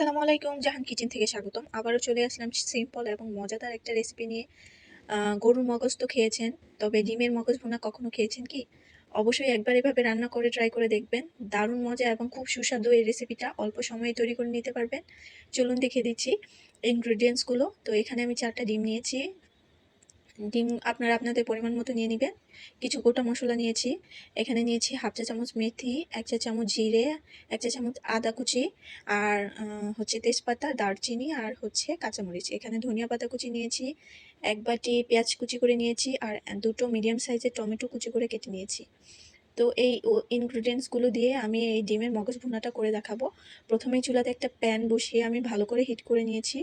আসসালামু আলাইকুম, জাহান কিচেন থেকে স্বাগতম। আবারও চলে আসলাম সিম্পল এবং মজাদার একটা রেসিপি নিয়ে। গরুর মগজ তো খেয়েছেন, তবে ডিমের মগজ ভুনা কখনো খেয়েছেন কি? অবশ্যই একবার এভাবে রান্না করে ট্রাই করে দেখবেন। দারুণ মজা এবং খুব সুস্বাদু এই রেসিপিটা অল্প সময়ে তৈরি করে নিতে পারবেন। চলুন দেখে দিচ্ছি ইনগ্রিডিয়েন্টসগুলো তো এখানে আমি চারটা ডিম নিয়েছি। ডিম আপনারা আপনাদের পরিমাণ মতো নিয়ে নেবেন। কিছু গোটা মশলা নিয়েছি। এখানে নিয়েছি হাফ চা চামচ মেথি, এক চা চামচ জিরে, এক চা চামচ আদা কুচি আর হচ্ছে তেজপাতা, দারচিনি আর হচ্ছে কাঁচামরিচ। এখানে ধনিয়া পাতা কুচি নিয়েছি, এক বাটি পেঁয়াজ কুচি করে নিয়েছি আর দুটো মিডিয়াম সাইজের টমেটো কুচি করে কেটে নিয়েছি। তো এই ইনগ্রিডিয়েন্টসগুলো দিয়ে আমি এই ডিমের মগজ ভুনাটা করে দেখাবো। প্রথমেই চুলাতে একটা প্যান বসিয়ে আমি ভালো করে হিট করে নিয়েছি।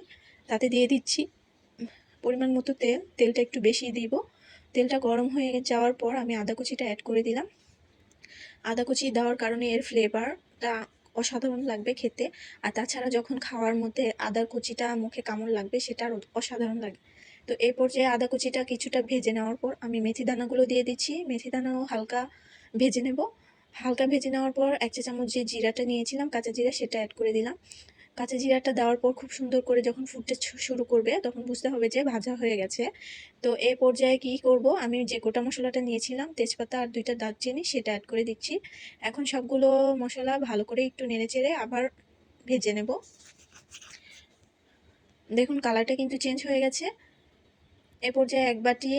তাতে দিয়ে দিচ্ছি পরিমাণ মতো তেল, তেলটা একটু বেশি দিব। তেলটা গরম হয়ে যাওয়ার পর আমি আদা কুচিটা অ্যাড করে দিলাম। আদা কুচি দেওয়ার কারণে এর ফ্লেভারটা অসাধারণ লাগবে খেতে। আর তাছাড়া যখন খাওয়ার মধ্যে আদার কুচিটা মুখে কামড় লাগবে সেটা অসাধারণ লাগে। তো এই পর্যায়ে আদা কুচিটা কিছুটা ভেজে নেওয়ার পর আমি মেথি দানাগুলো দিয়ে দিচ্ছি। মেথি দানাও হালকা ভেজে নেব। হালকা ভেজে নেওয়ার পর এক চা চামচ যে জিরাটা নিয়েছিলাম, কাঁচা জিরা, সেটা অ্যাড করে দিলাম। কাঁচা জিরাটা দেওয়ার পর খুব সুন্দর করে যখন ফুটতে শুরু করবে, তখন বুঝতে হবে যে ভাজা হয়ে গেছে। তো এ পর্যায়ে কি করব? আমি যে গোটা মশলাটা নিয়েছিলাম, তেজপাতা আর দুইটা দারচিনি, সেটা অ্যাড করে দিচ্ছি। এখন সবগুলো মশলা ভালো করে একটু নেড়ে চেড়ে আবার ভেজে নেব। দেখুন কালারটা কিন্তু চেঞ্জ হয়ে গেছে। এ পর্যায়ে এক বাটি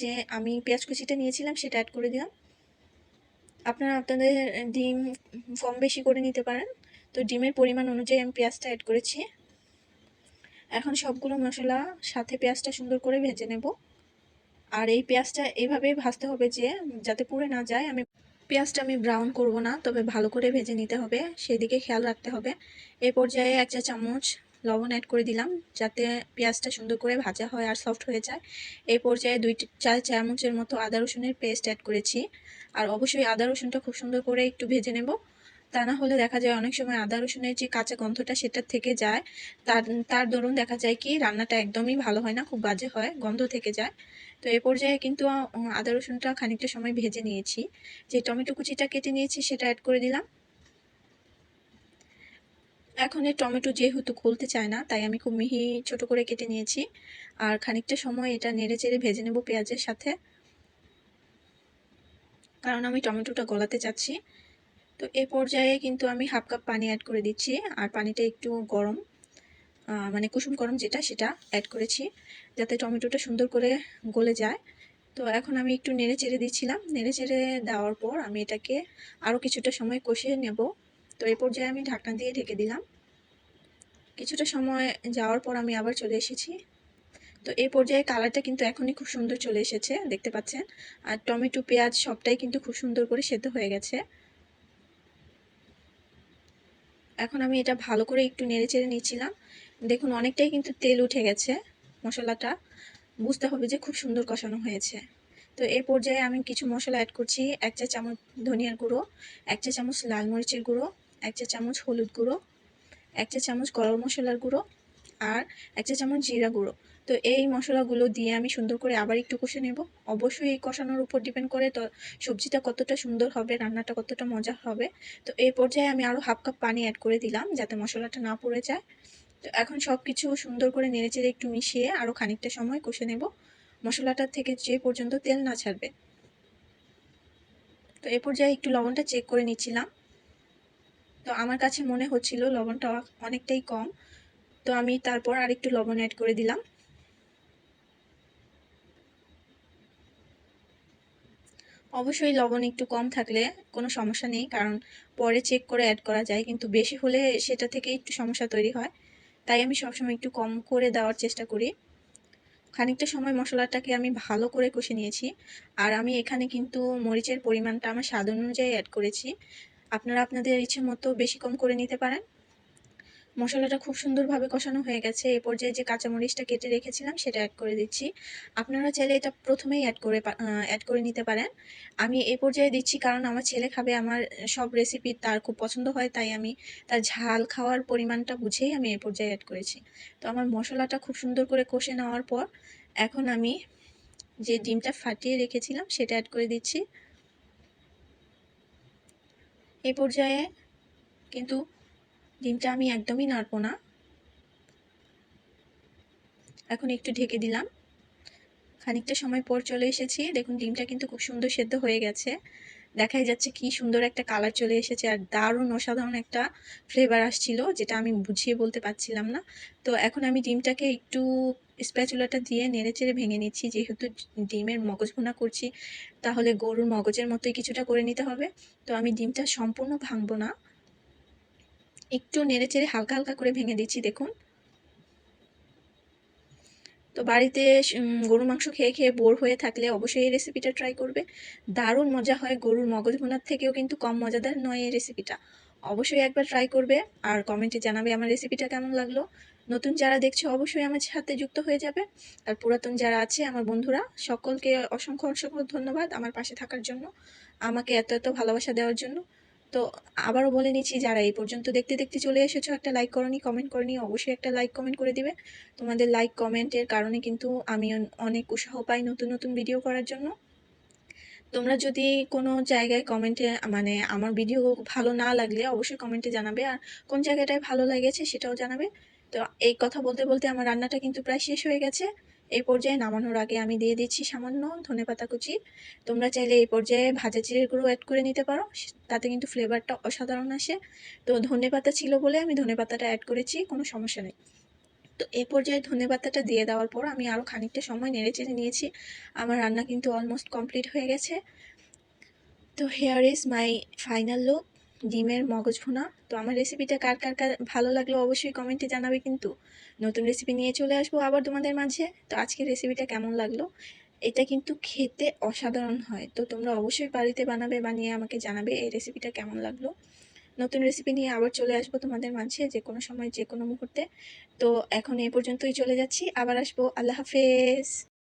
যে আমি পেঁয়াজ কুচিটা নিয়েছিলাম, সেটা অ্যাড করে দিলাম। আপনারা আপনাদের ডিম কম বেশি করে নিতে পারেন। তো ডিমের পরিমাণ অনুযায়ী আমি পেঁয়াজটা অ্যাড করেছি। এখন সবগুলো মশলা সাথে পেঁয়াজটা সুন্দর করে ভেজে নেব। আর এই পেঁয়াজটা এইভাবেই ভাজতে হবে যে, যাতে পুড়ে না যায়। আমি পেঁয়াজটা আমি ব্রাউন করব না, তবে ভালো করে ভেজে নিতে হবে। সেদিকে খেয়াল রাখতে হবে। এই পর্যায়ে এক চা চামচ লবণ অ্যাড করে দিলাম, যাতে পেঁয়াজটা সুন্দর করে ভাজা হয় আর সফট হয়ে যায়। এই পর্যায়ে দুই চার চামচের মতো আদা রসুনের পেস্ট অ্যাড করেছি। আর অবশ্যই আদা রসুনটা খুব সুন্দর করে একটু ভেজে নেব। তা না হলে দেখা যায় অনেক সময় আদা রসুনের যে কাঁচা গন্ধটা সেটা থেকে যায়। তার তার দরুন দেখা যায় কি রান্নাটা একদমই ভালো হয় না, খুব বাজে হয়, গন্ধ থেকে যায়। তো এই পর্যায়ে কিন্তু আদা রসুনটা খানিকটা সময় ভেজে নিয়েছি। যে টমেটো কুচিটা কেটে নিয়েছি সেটা অ্যাড করে দিলাম। এখন এই টমেটো যেহেতু খুলতে চায় না, তাই আমি খুব মিহি ছোট করে কেটে নিয়েছি। আর খানিকটা সময় এটা নেড়ে চেড়ে ভেজে নেব পেঁয়াজের সাথে। কারণ আমি টমেটোটা গলাতে চাচ্ছি। তো এই পর্যায়ে কিন্তু আমি হাফ কাপ পানি অ্যাড করে দিচ্ছি, আর পানিটা একটু গরম মানে কুসুম গরম যেটা, সেটা অ্যাড করেছি, যাতে টমেটোটা সুন্দর করে গলে যায়। তো এখন আমি একটু নেড়ে চেড়ে দিচ্ছিলাম, নেড়ে চেড়ে দেওয়ার পর আমি এটাকে আরও কিছুটা সময় কষিয়ে নেব। তো এই পর্যায়ে আমি ঢাকনা দিয়ে ঢেকে দিলাম। কিছুটা সময় যাওয়ার পর আমি আবার চলে এসেছি। তো এই পর্যায়ে কালারটা কিন্তু এখনই খুব সুন্দর চলে এসেছে, দেখতে পাচ্ছেন? আর টমেটো, পেঁয়াজ সবটাই কিন্তু খুব সুন্দর করে সেদ্ধ হয়ে গেছে। এখন আমি এটা ভালো করে একটু নেড়ে চেড়ে নিচ্ছিলাম। দেখুন, অনেকটাই কিন্তু তেল উঠে গেছে মশলাটা। বুঝতে হবে যে খুব সুন্দর কষানো হয়েছে। তো এ পর্যায়ে আমি কিছু মশলা অ্যাড করছি। এক চা চামচ ধনিয়ার গুঁড়ো, এক চা চামচ লাল মরিচের গুঁড়ো, এক চা চামচ হলুদ গুঁড়ো, এক চা চামচ গরম মশলার গুঁড়ো আর এক চা চামচ জিরা গুঁড়ো। তো এই মশলাগুলো দিয়ে আমি সুন্দর করে আবার একটু কষে নেব। অবশ্যই এই কষানোর উপর ডিপেন্ড করে তো সবজিটা কতটা সুন্দর হবে, রান্নাটা কতটা মজা হবে। তো এই পর্যায়ে আমি আরও হাফ কাপ পানি অ্যাড করে দিলাম যাতে মশলাটা না পড়ে যায়। তো এখন সব কিছু সুন্দর করে নেড়েচেড়ে একটু মিশিয়ে আরও খানিকটা সময় কষে নেব। মশলাটার থেকে যে পর্যন্ত তেল না ছাড়বে। তো এ পর্যায়ে একটু লবণটা চেক করে নিচ্ছিলাম। তো আমার কাছে মনে হচ্ছিল লবণটা অনেকটাই কম। তো আমি তারপর আরেকটু লবণ অ্যাড করে দিলাম। অবশ্যই লবণ একটু কম থাকলে কোনো সমস্যা নেই, কারণ পরে চেক করে অ্যাড করা যায়, কিন্তু বেশি হলে সেটা থেকে একটু সমস্যা তৈরি হয়। তাই আমি সবসময় একটু কম করে দেওয়ার চেষ্টা করি। খানিকটা সময় মশলাটাকে আমি ভালো করে কষে নিয়েছি, আর আমি এখানে কিন্তু মরিচের পরিমাণটা আমার স্বাদ অনুযায়ী অ্যাড করেছি। আপনারা আপনাদের ইচ্ছে মতো বেশি কম করে নিতে পারেন। মশলাটা খুব সুন্দরভাবে কষানো হয়ে গেছে। এই পর্যায়ে যে কাঁচামরিচটা কেটে রেখেছিলাম, সেটা অ্যাড করে দিচ্ছি। আপনারা চাইলে এটা প্রথমেই অ্যাড করে অ্যাড করে নিতে পারেন। আমি এ পর্যায়ে দিচ্ছি কারণ আমার ছেলে খাবে, আমার সব রেসিপি তার খুব পছন্দ হয়, তাই আমি তার ঝাল খাওয়ার পরিমাণটা বুঝেই আমি এই পর্যায়ে অ্যাড করেছি। তো আমার মশলাটা খুব সুন্দর করে কষে নেওয়ার পর এখন আমি যে ডিমটা ফাটিয়ে রেখেছিলাম, সেটা অ্যাড করে দিচ্ছি। এই পর্যায়ে কিন্তু ডিমটা আমি একদমই নাড়বো না। এখন একটু ঢেকে দিলাম। খানিকটা সময় পর চলে এসেছি। দেখুন, ডিমটা কিন্তু খুব সুন্দর সেদ্ধ হয়ে গেছে। দেখাই যাচ্ছে কি সুন্দর একটা কালার চলে এসেছে আর দারুণ অসাধারণ একটা ফ্লেভার আসছিল, যেটা আমি বুঝিয়ে বলতে পারছিলাম না। তো এখন আমি ডিমটাকে একটু স্প্যাচুলাটা দিয়ে নেড়ে চেড়ে ভেঙে নিচ্ছি। যেহেতু ডিমের মগজ ভুনা করছি, তাহলে গরুর মগজের মতোই কিছুটা করে নিতে হবে। তো আমি ডিমটা সম্পূর্ণ ভাঙবো না। একটু নেড়ে চেড়ে হালকা হালকা করে ভেঙে দিচ্ছি, দেখুন। তো বাড়িতে গরুর মাংস খেয়ে খেয়ে বোর হয়ে থাকলে অবশ্যই এই রেসিপিটা ট্রাই করবে। দারুণ মজা হয় গরুর মগজ ভুনার থেকেও কিন্তু কম মজাদার নয় এই রেসিপিটা অবশ্যই একবার ট্রাই করবে আর কমেন্টে জানাবে আমার রেসিপিটা কেমন লাগল। নতুন যারা দেখছ অবশ্যই আমার সাথে যুক্ত হয়ে যাবে। আর পুরাতন যারা আছে, আমার বন্ধুরা, সকলকে অসংখ্য অসংখ্য ধন্যবাদ আমার পাশে থাকার জন্য, আমাকে এত এত ভালোবাসা দেওয়ার জন্য। তো আবারও বলে নিচ্ছি, যারা এই পর্যন্ত দেখতে দেখতে চলে এসেছ, একটা লাইক করনি কমেন্ট করনি, অবশ্যই একটা লাইক কমেন্ট করে দিবে। তোমাদের লাইক কমেন্টের কারণে কিন্তু আমি অনেক উৎসাহ পাই নতুন নতুন ভিডিও করার জন্য। তোমরা যদি কোনো জায়গায় কমেন্টে মানে আমার ভিডিও ভালো না লাগলে অবশ্যই কমেন্টে জানাবে। আর কোন জায়গাটায় ভালো লেগেছে সেটাও জানাবে। তো এই কথা বলতে বলতে আমার রান্নাটা কিন্তু প্রায় শেষ হয়ে গেছে। এই পর্যায়ে নামানোর আগে আমি দিয়ে দিচ্ছি সামান্য ধনে পাতা কুচি। তোমরা চাইলে এই পর্যায়ে ভাজা চিড়ের গুঁড়ো অ্যাড করে নিতে পারো। তাতে কিন্তু ফ্লেভারটা অসাধারণ আসে। তো ধনে পাতা ছিল বলে আমি ধনে পাতাটা অ্যাড করেছি, কোনো সমস্যা নেই। তো এই পর্যায়ে ধনে পাতাটা দিয়ে দেওয়ার পর আমি আরও খানিকটা সময় নেড়ে চেড়ে নিয়েছি। আমার রান্না কিন্তু অলমোস্ট কমপ্লিট হয়ে গেছে। তো here is my final look ডিমের মগজ ভুনা। তো আমার রেসিপিটা কার কার কার ভালো লাগল অবশ্যই কমেন্টে জানাবে কিন্তু। নতুন রেসিপি নিয়ে চলে আসব আবার তোমাদের মাঝে। তো আজকের রেসিপিটা কেমন লাগল? এটা কিন্তু খেতে অসাধারণ হয়। তো তোমরা অবশ্যই বাড়িতে বানাবে, বানিয়ে আমাকে জানাবে এই রেসিপিটা কেমন লাগল। নতুন রেসিপি নিয়ে আবার চলে আসব তোমাদের মাঝে যে কোনো সময়, যে কোনো মুহূর্তে। তো এখন এ পর্যন্তই চলে যাচ্ছি। আবার আসব। আল্লাহ হাফেজ।